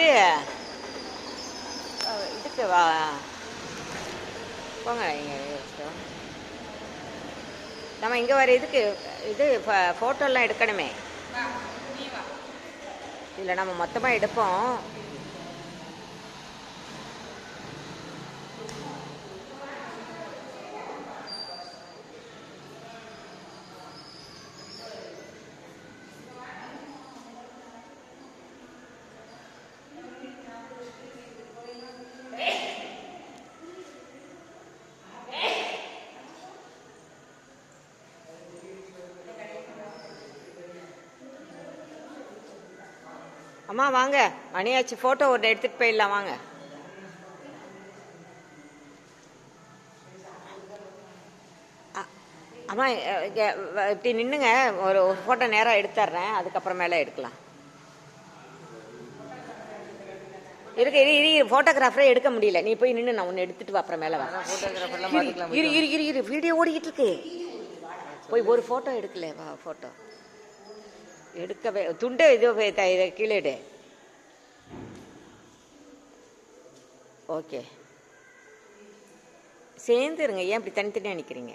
இது. இதுக்கு வா. போங்க நம்ம இங்கே வர இதுக்கு இது ஃபோட்டோலாம் எடுக்கணுமே. இல்லை நம்ம மொத்தமாக எடுப்போம். அம்மா வாங்க. மணியாச்சு ஃபோட்டோ ஒன்று எடுத்துகிட்டு போயிடலாம் வாங்க. அம்மா இப்படி நின்னுங்க. ஒரு ஒரு ஃபோட்டோ நேராக எடுத்துட்றேன் அதுக்கப்புறமேல எடுக்கலாம். இருக்கு இரு இரு ஃபோட்டோகிராஃபரே எடுக்க முடியல. நீ போய் நின்று நான் ஒன்று எடுத்துட்டு வா அப்புறமேல வா. இரு இரு இரு இரு. வீடியோ ஓடிக்கிட்டு இருக்கு. போய் ஒரு ஃபோட்டோ எடுக்கல வா ஃபோட்டோ எடுக்கவே துண்டை இது இதை கீழே எடு ஓகே சேர்ந்துருங்க ஏன் இப்படி தனித்தனியாக நிற்கிறீங்க